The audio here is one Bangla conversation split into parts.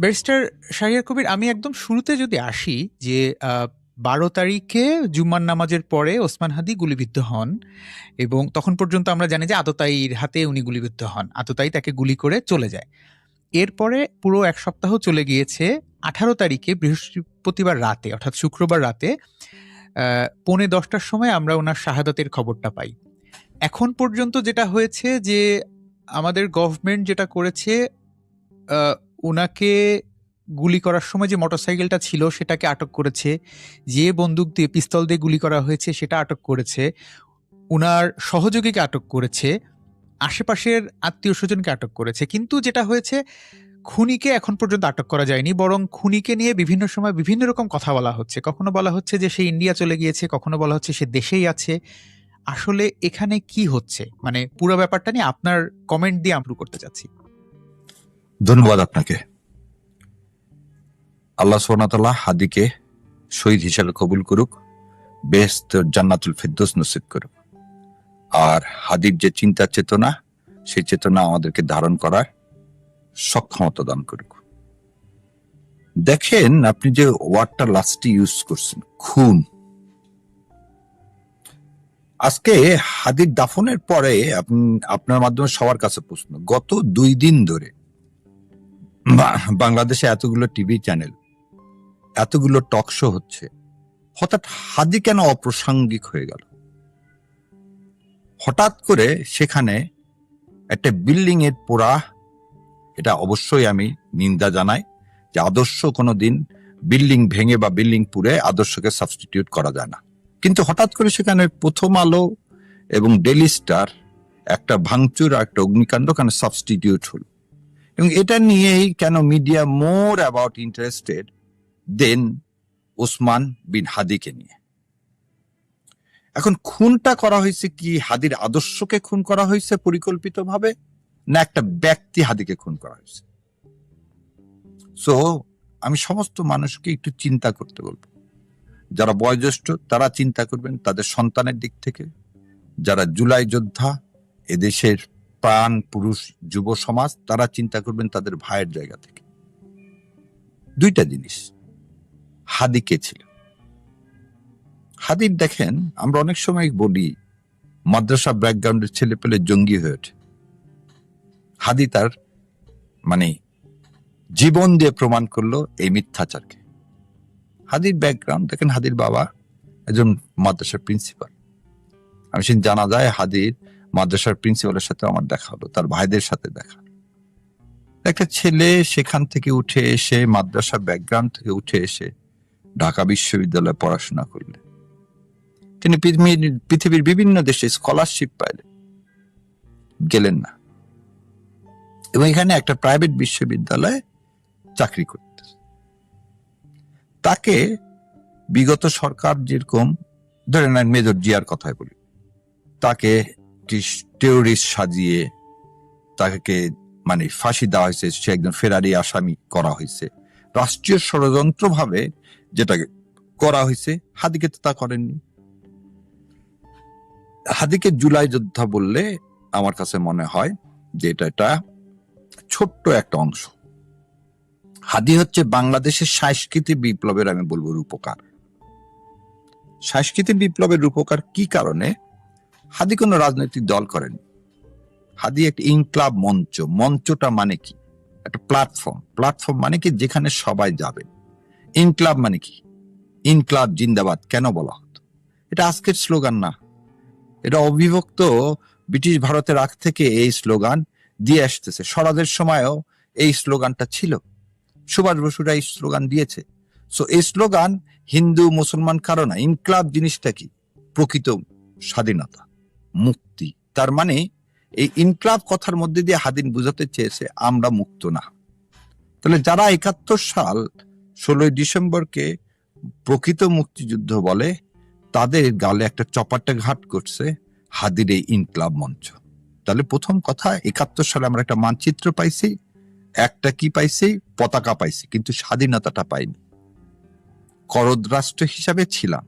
ব্যারিস্টার শাহিয়ার কবির, আমি একদম শুরুতে যদি আসি যে বারো তারিখে জুম্মার নামাজের পরে ওসমান হাদি গুলিবিদ্ধ হন এবং তখন পর্যন্ত আমরা জানি যে আততায়ীর হাতে উনি গুলিবিদ্ধ হন। আততায়ী তাকে গুলি করে চলে যায়। এরপরে পুরো এক সপ্তাহ চলে গিয়েছে আঠারো তারিখে বৃহস্পতিবার রাতে, অর্থাৎ শুক্রবার রাতে পৌনে দশটার সময় আমরা ওনার শাহাদাতের খবরটা পাই। এখন পর্যন্ত যেটা হয়েছে যে, আমাদের গভর্নমেন্ট যেটা করেছে ওনাকে গুলি করার সময় যে মোটরসাইকেলটা ছিল সেটাকে আটক করেছে, যে বন্দুক দিয়ে, পিস্তল দিয়ে গুলি করা হয়েছে সেটা আটক করেছে ওনার সহযোগীকে আটক করেছে, আশেপাশের আত্মীয় স্বজনকে আটক করেছে। কিন্তু যেটা হয়েছে, খুনিকে এখন পর্যন্ত আটক করা যায়নি, বরং খুনিকে নিয়ে বিভিন্ন সময় বিভিন্ন রকম কথা বলা হচ্ছে। কখনো বলা হচ্ছে যে সে ইন্ডিয়া চলে গিয়েছে, কখনো বলা হচ্ছে সে দেশেই আছে। আসলে এখানে কি হচ্ছে? মানে পুরো ব্যাপারটা নিয়ে আপনার কমেন্ট দিয়ে আমরা করতে চাচ্ছি। ধন্যবাদ আপনাকে। আল্লাহ সোনাতাল্লাহ হাদিকে শহীদ হিসাবে কবুল করুক বেস্ত জান্নাতুল ফেরদৌস নসিব করুক। আর হাদির যে চিন্তা চেতনা, সেই চেতনা আমাদেরকে ধারণ করার সক্ষমতা দান করুক। দেখেন, আপনি যে ওয়ার্ডটা লাস্টে ইউজ করছেন, খুন। আজকে হাদির দাফনের পরে আপনি- আপনার মাধ্যমে সবার কাছে প্রশ্ন, গত দুই দিন ধরে বাংলাদেশে এতগুলো টিভি চ্যানেল, এতগুলো টক শো হচ্ছে, হঠাৎ হাদি কেন অপ্রাসঙ্গিক হয়ে গেল? হঠাৎ করে সেখানে একটা বিল্ডিং এর পোড়া, এটা অবশ্যই আমি নিন্দা জানাই, যে আদর্শ কোনো দিন বিল্ডিং ভেঙে বা বিল্ডিং পুড়ে আদর্শকে সাবস্টিটিউট করা যায় না। কিন্তু হঠাৎ করে সেখানে প্রথম আলো এবং ডেলি স্টার, একটা ভাঙচুর আর একটা অগ্নিকাণ্ড কেন সাবস্টিটিউট হলো? এবং এটা নিয়েই কেন media more about interested then Osman bin হাদিকে নিয়ে? এখন খুনটা করা হয়েছে কি হাদির আদর্শকে খুন করা হয়েছে পরিকল্পিতভাবে, না একটা ব্যক্তি হাদিকে খুন করা হয়েছে? সো আমি সমস্ত মানুষকে একটু চিন্তা করতে বলব। যারা বয়োজ্যেষ্ঠ, তারা চিন্তা করবেন তাদের সন্তানের দিক থেকে। যারা জুলাই যোদ্ধা, এদেশের প্রাণ, পুরুষ, যুব সমাজ, তারা চিন্তা করবেন তাদের ভাইয়ের জায়গা থেকে। দুইটা জিনিস। হাদি কে ছিল? হাদির দেখেন, আমরা অনেক সময় বলি, মাদ্রাসা ব্যাকগ্রাউন্ডের ছেলে পেলে জঙ্গি হয়ে ওঠে। হাদি তার মানে জীবন দিয়ে প্রমাণ করল এই মিথ্যাচারকে। হাদির ব্যাকগ্রাউন্ড দেখেন হাদির বাবা একজন মাদ্রাসার প্রিন্সিপাল আমি সেদিন জানা যায় হাদির মাদ্রাসার প্রিন্সিপালের সাথে আমার দেখা হলো, তার ভাইদের সাথে দেখা। একটা ছেলে সেখান থেকে উঠে এসে, মাদ্রাসা ব্যাকগ্রাউন্ড থেকে উঠে এসে ঢাকা বিশ্ববিদ্যালয়ে পড়াশোনা করলেন তিনি পৃথিবীর বিভিন্ন দেশে স্কলারশিপ পাইলেন। গেলেন না। এবং এখানে একটা প্রাইভেট বিশ্ববিদ্যালয়ে চাকরি করতেন। তাকে বিগত সরকার যেরকম ধরে নেন মেজর জিয়ার কথাই বলি, তাকে টেরোরিস্ট সাজিয়ে তাকে মানে ফাঁসি দেওয়া হয়েছে, সে একজন ফেরারি আসামি করা হয়েছে। রাষ্ট্রীয় ষড়যন্ত্র ভাবে যেটাকে করা হয়েছে, হাদিকে তো তা করেননি। হাদিকে জুলাই যোদ্ধা বললে আমার কাছে মনে হয় যে এটা একটা ছোট্ট একটা অংশ। হাদি হচ্ছে বাংলাদেশের সাংস্কৃতিক বিপ্লবের, আমি বলব, রূপকার। সাংস্কৃতিক বিপ্লবের রূপকার কি কারণে? হাদি কোনো রাজনৈতিক দল করেন। হাদি একটা ইনক্লাব মঞ্চ। মঞ্চটা মানে কি? একটা প্ল্যাটফর্ম প্ল্যাটফর্ম মানে কি? যেখানে সবাই যাবে। ইনক্লাব মানে কি? ইনক্লাব জিন্দাবাদ। কেন বলা হতো? এটা আজকের স্লোগান না। এটা অবিভক্ত ব্রিটিশ ভারতের আগ থেকে এই স্লোগান দিয়ে আসতেছে। স্বরাজের সময়ও এই স্লোগানটা ছিল। সুভাষ বসুরা এই স্লোগান দিয়েছে। সো এই স্লোগান হিন্দু মুসলমান কারও না ইনক্লাব জিনিসটা কি? প্রকৃত স্বাধীনতা। মুক্তি। তার মানে এই ইনক্লাব কথার মধ্যে দিয়ে হাদিন বুঝাতে চেয়েছে, আমরা মুক্ত না। তাহলে যারা একাত্তর সাল ষোলোই ডিসেম্বরকে প্রকৃত মুক্তিযুদ্ধ বলে, তাদের গালে একটা চপাটে ঘাট করছে হাদির এই ইনক্লাব মঞ্চ। তাহলে প্রথম কথা, একাত্তর সালে আমরা একটা মানচিত্র পাইছি, একটা কি পাইছি? পতাকা পাইছি, কিন্তু স্বাধীনতাটা পাইনি। করদ রাষ্ট্র হিসাবে ছিলাম।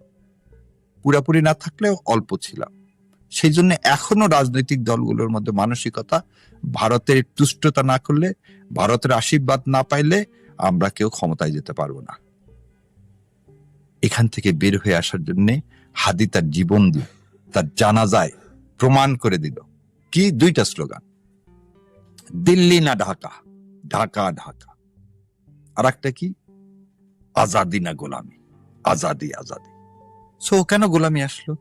পুরাপুরি না থাকলেও অল্প ছিলাম। সেই জন্য এখনও রাজনৈতিক দলগুলোর মধ্যে মানসিকতা ভারতের তুষ্টতা না করলে, ভারতের আশীর্বাদ না পাইলে আমরা কেউ ক্ষমতায় যেতে পারব না। এখান থেকে বের হয়ে আসার জন্য হাদি তার জীবন দিয়ে, তার জানাজায় প্রমাণ করে দিল। কি? দুইটা স্লোগান। দিল্লি না ঢাকা ঢাকা ঢাকা। আর একটা কি? আজাদি না গোলামি, আজাদি আজাদি। সো কেন গোলামি আসলো?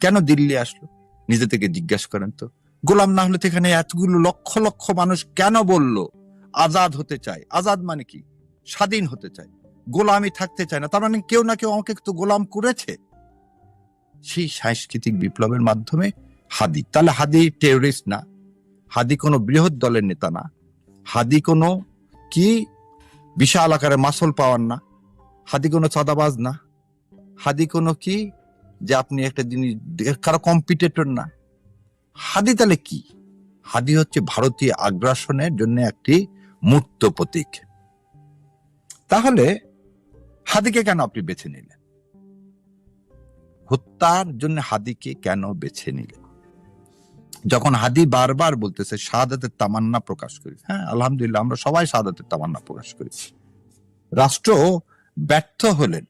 কেন দিল্লি আসলো? নিজে থেকে জিজ্ঞাসা করেন তো। গোলাম না হলে এখানে এতগুলো লক্ষ লক্ষ মানুষ কেন বলল? আজাদ হতে চায়। আজাদ মানে কি? স্বাধীন হতে চায়। গোলামি থাকতে চায় না। তার মানে কেউ না কেউ আমাকে তো গোলাম করেছে। সেই সাংস্কৃতিক বিপ্লবের মাধ্যমে হাদি। তাহলে হাদি টেররিস্ট না। হাদি কোনো বৃহৎ দলের নেতা না। হাদি কোনো কি? বিশাল আকারে মাসল পাওয়ার না। হাদি কোনো চাঁদাবাজ না। হাদি কোনো কি? যে আপনি একটা জিনিস কারও কম্পিটিটর না। হাদি তাহলে কি? হাদি হচ্ছে ভারতীয় আগ্রাসনের জন্য একটি মূর্ত প্রতীক। তাহলে হাদিকে কেন আপনি বেছে নিলেন? হত্যার জন্য হাদিকে কেন বেছে নিলেন? যখন হাদি বারবার বলতেছে, শাহাদাতের তামান্না প্রকাশ করি। হ্যাঁ আলহামদুলিল্লাহ, আমরা সবাই শাহাদাতের তামান্না প্রকাশ করেছি। রাষ্ট্র ব্যর্থ হলেন।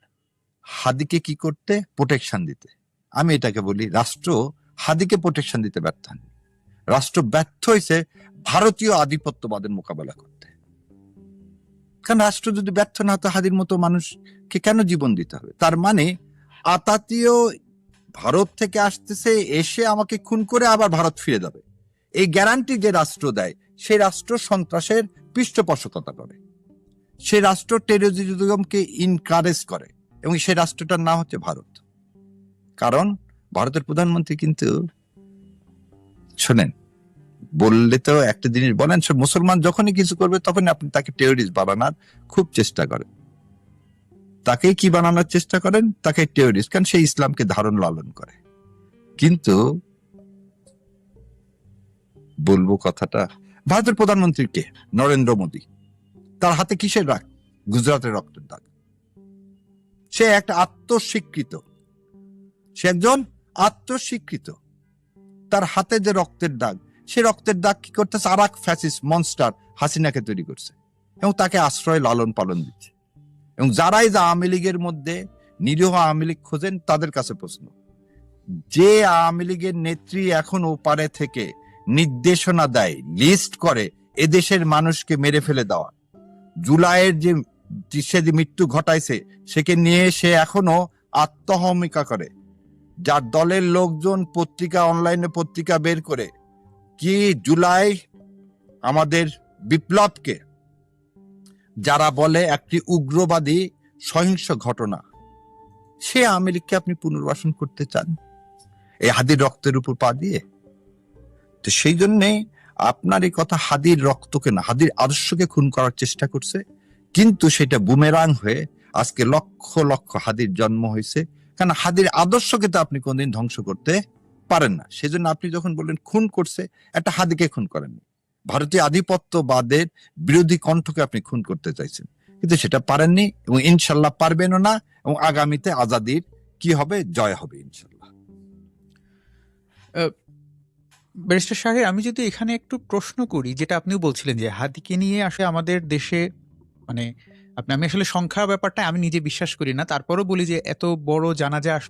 হাদিকে কি করতে? প্রোটেকশন দিতে। আমি এটাকে বলি, রাষ্ট্র হাদিকে প্রোটেকশন দিতে ব্যর্থ হয়নি। রাষ্ট্র ব্যর্থ হয়েছে ভারতীয় আধিপত্যবাদের মোকাবেলা করতে। কারণ রাষ্ট্র যদি ব্যর্থ না হতো, হাদির মতো মানুষকে কেন জীবন দিতে হবে? তার মানে আতাতীয় ভারত থেকে আসতেছে, এসে আমাকে খুন করে আবার ভারত ফিরে যাবে। এই গ্যারান্টি যে রাষ্ট্র দেয় সেই রাষ্ট্র সন্ত্রাসের পৃষ্ঠপোষকতা করে সেই রাষ্ট্র টেরোরিজমকে ইনকারেজ করে। এবং সেই রাষ্ট্রটার নাম হচ্ছে ভারত। কারণ ভারতের প্রধানমন্ত্রী কিন্তু শোনেন, বললে তো একটা জিনিস বলেন মুসলমান যখনই কিছু করবে তখনই আপনি তাকে টেরোরিস্ট বানানোর খুব চেষ্টা করেন। তাকে কি বানানোর চেষ্টা করেন? তাকে টেরোরিস্ট কারণ সে ইসলামকে ধারণ লালন করে। কিন্তু বলব কথাটা, ভারতের প্রধানমন্ত্রী কে? নরেন্দ্র মোদী। তার হাতে কিসের রাগ? গুজরাটের রক্তের দাগ সে একটা আত্মস্বীকৃত। সে একজন আত্মস্বীকৃত। তার হাতে যে রক্তের দাগ, সে রক্তের দাগ কি করতেছে? আর এক ফ্যাসিস মনস্টার হাসিনাকে তৈরি করছে এবং তাকে আশ্রয় লালন পালন দিচ্ছে। এবং যারাই যা আওয়ামী লীগের মধ্যে নিরীহ আওয়ামী লীগ খোঁজেন, তাদের কাছে প্রশ্ন, যে আওয়ামী লীগের নেত্রী এখন ওপারে থেকে নির্দেশনা দেয়, লিস্ট করে এদেশের মানুষকে মেরে ফেলে দেওয়া, জুলাইয়ের যে সে যে মৃত্যু ঘটাইছে, সেকে নিয়ে সে এখনও আত্মহমিকা করে। যার দলের লোকজন পত্রিকা, অনলাইনে পত্রিকা বের করে, কি জুলাই আমাদের বিপ্লবকে? যারা বলে একটি উগ্রবাদী সহিংস ঘটনা, সে আওয়ামী আপনি পুনর্বাসন করতে চান? এই হাদির রক্তের উপর পা দিয়ে? তো সেই জন্যে আপনার এই কথা হাদির রক্তকে না, হাদির আদর্শকে খুন করার চেষ্টা করছে। কিন্তু সেটা বুমেরাং হয়ে আজকে লক্ষ লক্ষ হাদির জন্ম হয়েছে। কারণ হাদির আদর্শকে তো আপনি কোনদিন ধ্বংস করতে পারেন না। সেজন্য আপনি যখন বললেন খুন করছে, একটা হাদিকে খুন করেননি। ভারতীয় আধিপত্যবাদের বিরোধী কণ্ঠকে আপনি খুন করতে চাইছেন। কিন্তু সেটা পারেননি এবং ইনশাল্লাহ পারবেনও না এবং আগামীতে আজাদির কি হবে? জয় হবে ইনশাল্লাহ। ব্যারিস্টার সাহেব, আমি যদি এখানে একটু প্রশ্ন করি, যেটা আপনিও বলছিলেন যে হাদিকে নিয়ে আসে আমাদের দেশে মানে আপনি, আমি আসলে সংখ্যা ব্যাপারটা আমি নিজে বিশ্বাস করি না। তারপরও বলি যে, এত বড় জানাজা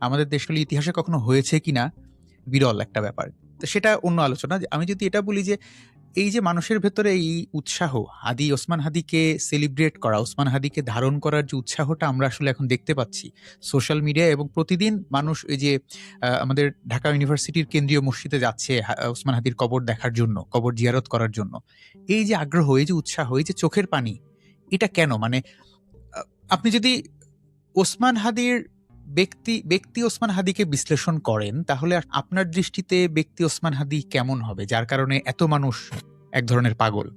আমাদের দেশের ইতিহাসে কখনো হয়েছে কি না বিরল একটা ব্যাপার। তো সেটা অন্য আলোচনা। আমি যদি এটা বলি যে, এই যে মানুষের ভেতরে এই উৎসাহ, হাদি ওসমান হাদিকে সেলিব্রেট করা, ওসমান হাদিকে ধারণ করার যে উৎসাহটা আমরা আসলে এখন দেখতে পাচ্ছি সোশ্যাল মিডিয়া এবং প্রতিদিন মানুষ এই যে আমাদের ঢাকা ইউনিভার্সিটির কেন্দ্রীয় মসজিদে যাচ্ছে ওসমান হাদির কবর দেখার জন্য, কবর জিয়ারত করার জন্য। এই যে আগ্রহ, এই যে উৎসাহ, এই যে চোখের পানি এটা কেন? মানে আপনি যদি ওসমান হাদির ব্যক্তি ব্যক্তি ওসমান হাদিকে বিশ্লেষণ করেন, তাহলে আপনার দৃষ্টিতে ব্যক্তি ওসমান হাদি কেমন হবে? যার কারণে এত মানুষ এক ধরনের পাগল।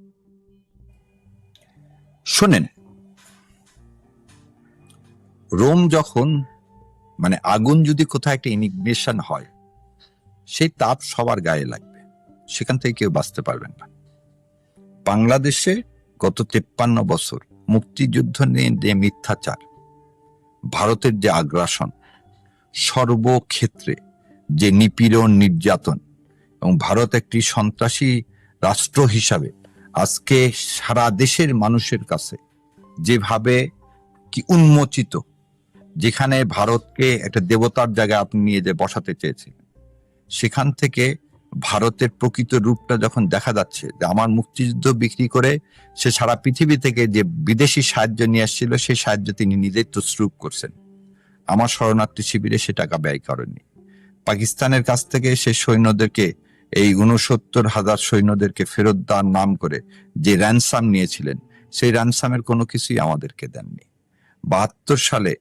শোনেন, রোম যখন মানে আগুন যদি কোথাও একটা ইনিগনেশন হয়, সেই তাপ সবার গায়ে লাগবে। সেখান থেকে কেউ বাঁচতে পারবেন না। বাংলাদেশে গত তেপ্পান্ন বছর মুক্তিযুদ্ধ নিয়ে যে মিথ্যাচার, ভারতের যে আগ্রাসন, সর্বক্ষেত্রে যে নিপীড়ন নির্যাতন এবং ভারত একটি সন্ত্রাসী রাষ্ট্র হিসাবে আজকে সারা দেশের মানুষের কাছে যেভাবে কি উন্মোচিত, যেখানে ভারতকে একটা দেবতার জায়গায় আপনি নিয়ে যে বসাতে চেয়েছিলেন, সেখান থেকে ভারতের প্রকৃত রূপটা যখন দেখা যাচ্ছে যে আমার মুক্তিযুদ্ধ বিক্রি করে সে সারা পৃথিবী থেকে যে বিদেশি সাহায্য নিয়ে আসছিল, সেই সাহায্য তিনি নিজেই তসরুপ করছেন। আমার শরণার্থী শিবিরে সে টাকা ব্যয় করেননি পাকিস্তানের কাছ থেকে সে সৈন্যদেরকে, এই উনসত্তর হাজার সৈন্যদেরকে ফেরত দেওয়ার নাম করে যে র্যানসাম নিয়েছিলেন, সেই র্যানসামের কোনো কিছুই আমাদেরকে দেননি। বাহাত্তর সালে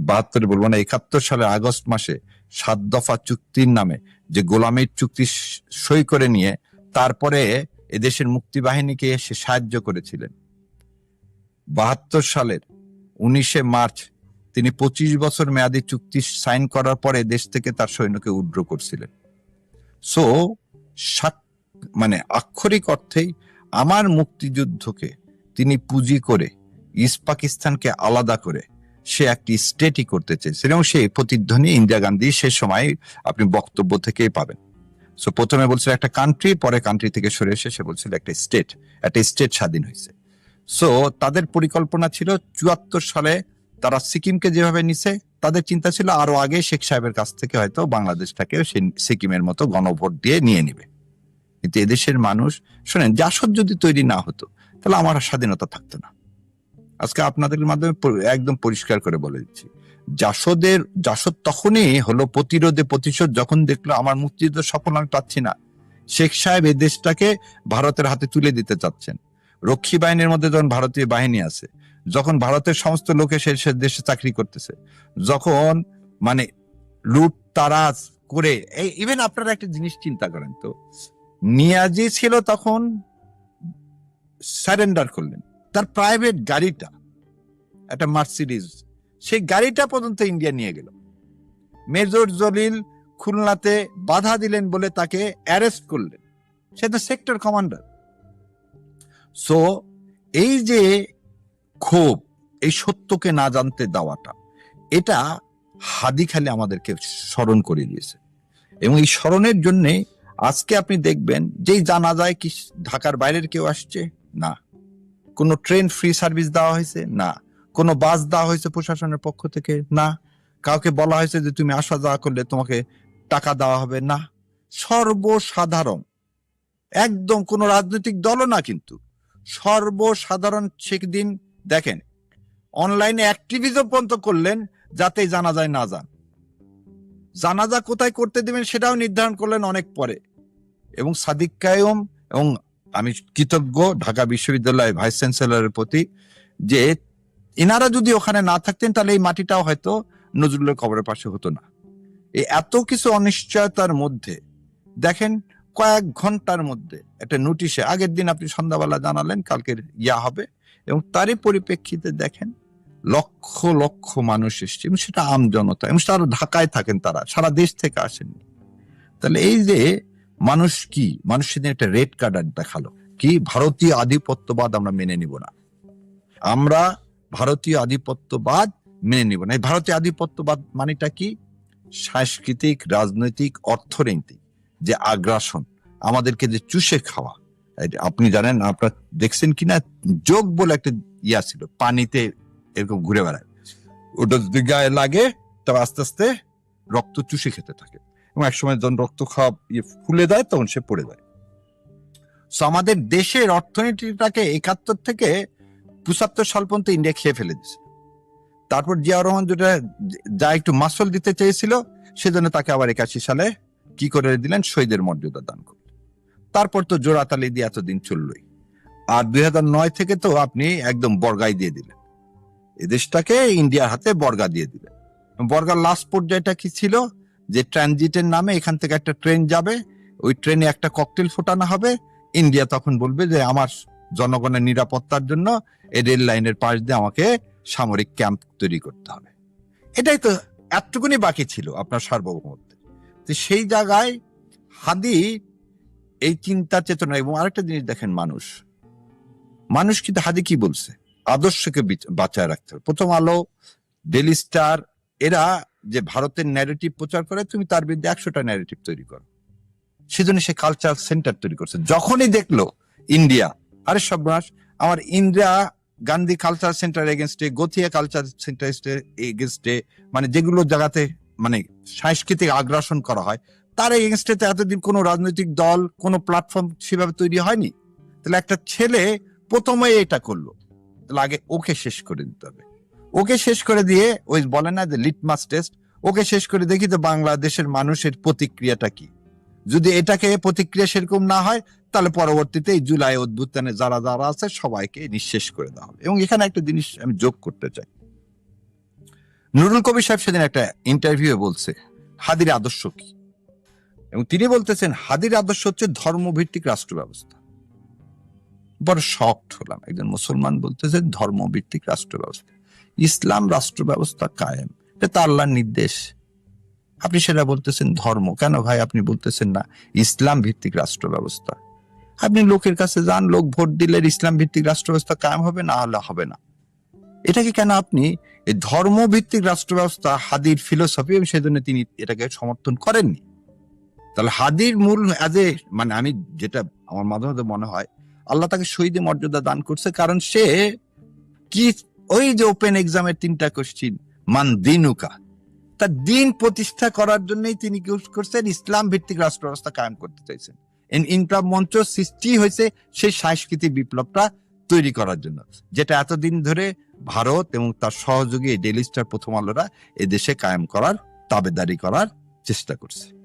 বাহাত্তর বলব না, একাত্তর সালের আগস্ট মাসে সাত দফা চুক্তির নামে যে গোলামের চুক্তি সই করে নিয়ে তারপরে এদেশের মুক্তিবাহিনীকে সে সাহায্য করেছিলেন। বাহাত্তর সালের উনিশে মার্চ তিনি পঁচিশ বছর মেয়াদি চুক্তি সাইন করার পরে দেশ থেকে তার সৈন্যকে উড্র করছিলেন। সো মানে আক্ষরিক অর্থেই আমার মুক্তিযুদ্ধকে তিনি পুঁজি করে ইস্ট পাকিস্তানকে আলাদা করে সে একটি স্টেটই করতে চেয়েছিল এবং সেই প্রতিধ্বনি ইন্দিরা গান্ধী সে সময় আপনি বক্তব্য থেকেই পাবেন। সো প্রথমে বলছিল একটা কান্ট্রি পরে কান্ট্রি থেকে সরে এসে সে বলছিল একটা স্টেট একটা স্টেট স্বাধীন হয়েছে। সো তাদের পরিকল্পনা ছিল চুয়াত্তর সালে তারা সিকিমকে যেভাবে নিছে, তাদের চিন্তা ছিল আরও আগে শেখ সাহেবের কাছ থেকে হয়তো বাংলাদেশটাকে সিকিমের মতো গণভোট দিয়ে নিয়ে নিবে। কিন্তু এদেশের মানুষ, শোনেন, জাসদ যদি তৈরি না হতো, তাহলে আমার স্বাধীনতা থাকতো না। আজকে আপনাদের মাধ্যমে একদম পরিষ্কার করে বলে দিচ্ছি। জাসদের জাসদ তখনই হলো প্রতিরোধে প্রতিশোধ যখন দেখল, আমার মুক্তিযুদ্ধ সফল আমি পাচ্ছি না। শেখ সাহেব এই দেশটাকে ভারতের হাতে তুলে দিতে চাচ্ছেন। রক্ষী বাহিনীর মধ্যে যখন ভারতীয় বাহিনী আছে, যখন ভারতের সমস্ত লোকে সে দেশে চাকরি করতেছে, যখন মানে লুট, তারাজ করে, এই ইভেন আপনারা একটা জিনিস চিন্তা করেন তো, নিয়াজি ছিল তখন সারেন্ডার করলেন। তার প্রাইভেট গাড়িটা, একটা মার্সিডিজ সেই গাড়িটা পর্যন্ত ইন্ডিয়া নিয়ে গেল। মেজর জলিল খুলনাতে বাধা দিলেন বলে তাকে অ্যারেস্ট করলেন। সে তো সেক্টর কমান্ডার সো এই যে ক্ষোভ, এই সত্যকে না জানতে দেওয়াটা, এটা হাদি খালি আমাদেরকে স্মরণ করে দিয়েছে। এবং এই স্মরণের জন্য আজকে আপনি দেখবেন, যেই জানা যায় কি ঢাকার বাইরের কেউ আসছে? না। কোনো ট্রেন ফ্রি সার্ভিস দেওয়া হয়েছে? না। কোনো বাস দেওয়া হয়েছে প্রশাসনের পক্ষ থেকে? না। কাউকে বলা হয়েছে যে তুমি আসা যাওয়া করলে তোমাকে টাকা দেওয়া হবে? না। সর্বসাধারণ, একদম কোনো রাজনৈতিক দলও না কিন্তু, সর্বসাধারণ সেদিন দেখেন অনলাইনে অ্যাক্টিভিজম পর্যন্ত করলেন যাতে জানাজায় না যান। জানাজা কোথায় করতে দেবেন সেটাও নির্ধারণ করলেন অনেক পরে। এবং সাদিক কায়ম এবং আমি কৃতজ্ঞ ঢাকা বিশ্ববিদ্যালয় ভাইস চ্যান্সেলরের প্রতি যে এনারা যদি ওখানে না থাকতেন, তাহলে এই মাটিটাও হয়তো নজরুলের কবরের পাশে হতো না। এই এত কিছু অনিশ্চয়তার মধ্যে, দেখেন কয়েক ঘণ্টার মধ্যে একটা নোটিশে, আগের দিন আপনি সন্ধ্যাবেলা জানালেন, কালকের ইয়া হবে, এবং তারই পরিপ্রেক্ষিতে দেখেন লক্ষ লক্ষ মানুষ এসছে, এবং সেটা আম জনতা এবং সারা ঢাকায় থাকেন তারা, সারা দেশ থেকে আসেননি। তাহলে এই যে মানুষ কি? মানুষ সেদিন একটা রেড কার্ড দেখাল। কি? ভারতীয় আধিপত্যবাদ আমরা মেনে নিব না। আমরা ভারতীয় আধিপত্যবাদ মেনে নিব না। এই ভারতীয় আধিপত্যবাদ মানেটা কি? সাংস্কৃতিক, রাজনৈতিক, অর্থনৈতিক যে আগ্রাসন, আমাদেরকে যে চুষে খাওয়া। আপনি জানেন, আপনার দেখছেন কিনা? যোগ বলে একটা ইয়া ছিল, পানিতে এরকম ঘুরে বেড়ায়। ওটা যদি গায়ে লাগে, তবে আস্তে আস্তে রক্ত চুষে খেতে থাকে। এবং একসময় যখন রক্ত খাওয়া ইয়ে ফুলে দেয় তখন সে পড়ে যায়। So, আমাদের দেশের অর্থনীতিটাকে একাত্তর থেকে পঁচাত্তর সাল পর্যন্ত ইন্ডিয়া খেয়ে ফেলে দিছে তারপর জিয়া রহমান যেটা, যা একটু মাসল দিতে চেয়েছিল, সেজন্য তাকে আবার একাশি সালে কি করে দিলেন? শহীদের মর্যাদা দান করলেন। তারপর তো জোড়াতালি দিয়ে এতদিন চললই। আর দুই নয় থেকে তো আপনি একদম বর্গাই দিয়ে দিলেন। এ দেশটাকে ইন্ডিয়ার হাতে বর্গা দিয়ে দিলেন। বর্গার লাস্ট পর্যায়টা কি ছিল? যে ট্রানজিটের নামে এখান থেকে একটা ট্রেন যাবে, ওই ট্রেনে একটা ককটেল ফোটানো হবে। ইন্ডিয়া তখন বলবে যে, আমার জনগণের নিরাপত্তার জন্য এই রেল লাইনের পাশ দিয়ে আমাকে সামরিক ক্যাম্প তৈরি করতে হবে। এটাই তো এতটুকুনি বাকি ছিল আপনার সার্বভৌমত্বে তো সেই জায়গায় হাদি এই চিন্তা, চেতনা এবং আরেকটা জিনিস দেখেন মানুষ। মানুষ কিন্তু হাদি কি বলছে? আদর্শকে বাঁচায় রাখতে হবে। প্রথম আলো, ডেলি স্টার, এরা যে ভারতের ন্যারেটিভ প্রচার করে, তুমি তার বিরুদ্ধে একশোটা ন্যারেটিভ তৈরি করো। সেজন্য সে কালচার সেন্টার তৈরি করছে। যখনই দেখল ইন্ডিয়া আরে সর্বনাশ, আমার ইন্ডিয়া গান্ধী কালচার সেন্টার এগেনস্টে গথিয়া কালচার সেন্টার এগেনস্টে মানে যেগুলো জায়গাতে মানে সাংস্কৃতিক আগ্রাসন করা হয়, তার এগেনস্টে এতদিন কোনো রাজনৈতিক দল, কোনো প্ল্যাটফর্ম সেভাবে তৈরি হয়নি। তাহলে একটা ছেলে প্রথমে এটা করল। তাহলে আগে ওকে শেষ করে দিতে হবে। ওকে শেষ করে দিয়ে, ওই বলে না যে লিটমাস টেস্ট ওকে শেষ করে দেখি তো বাংলাদেশের মানুষের প্রতিক্রিয়াটা কি। যদি এটাকে প্রতিক্রিয়া সেরকম না হয়, তাহলে পরবর্তীতে জুলাই উদ্ভুত্থানে যারা যারা আছে, সবাইকে নিঃশেষ করে দেওয়া হবে। এবং এখানে একটা জিনিস আমি যোগ করতে চাই। নুরুল কবির সাহেব সেদিন একটা ইন্টারভিউ বলছে, হাদির আদর্শ কি? এবং তিনি বলতেছেন, হাদির আদর্শ হচ্ছে ধর্মভিত্তিক রাষ্ট্র ব্যবস্থা বড় শক্ট হলাম। একজন মুসলমান বলতেছে ধর্মভিত্তিক রাষ্ট্র ব্যবস্থা ইসলাম রাষ্ট্র ব্যবস্থা কায়েম। এটা আল্লাহর নির্দেশ। আপনি সেটা বলতেছেন ধর্ম। কেন ভাই আপনি বলতেছেন না? ইসলাম ভিত্তিক রাষ্ট্র ব্যবস্থা আপনি লোকের কাছে যান, লোক ভোট দিলে ইসলাম ভিত্তিক রাষ্ট্র ব্যবস্থা কায়েম হবে না হলে হবে না। এটাকে কেন আপনি ধর্ম ভিত্তিক রাষ্ট্র ব্যবস্থা হাদির ফিলোসফি এবং সেজন্য তিনি এটাকে সমর্থন করেননি। তাহলে হাদির মূল অ্যাজ এ মানে আমি যেটা আমার মাঝে মাঝে মনে হয়, আল্লাহ তাকে শহীদ মর্যাদা দান করছে, কারণ সে কি ওই যে ওপেন এক্সামের তিনটা কোশ্চিন মান দিনুকা। তার দিন প্রতিষ্ঠা করার জন্যই তিনি কি করছেন? ইসলাম ভিত্তিক রাষ্ট্র ব্যবস্থা কায়েম করতে চাইছেন। ইন- ইনকলাব মঞ্চ সৃষ্টি হয়েছে সেই সাংস্কৃতিক বিপ্লবটা তৈরি করার জন্য, যেটা এতদিন ধরে ভারত এবং তার সহযোগী ডেলি স্টার প্রথম আলোরা এদেশে কায়েম করার, তাবেদারি করার চেষ্টা করছে।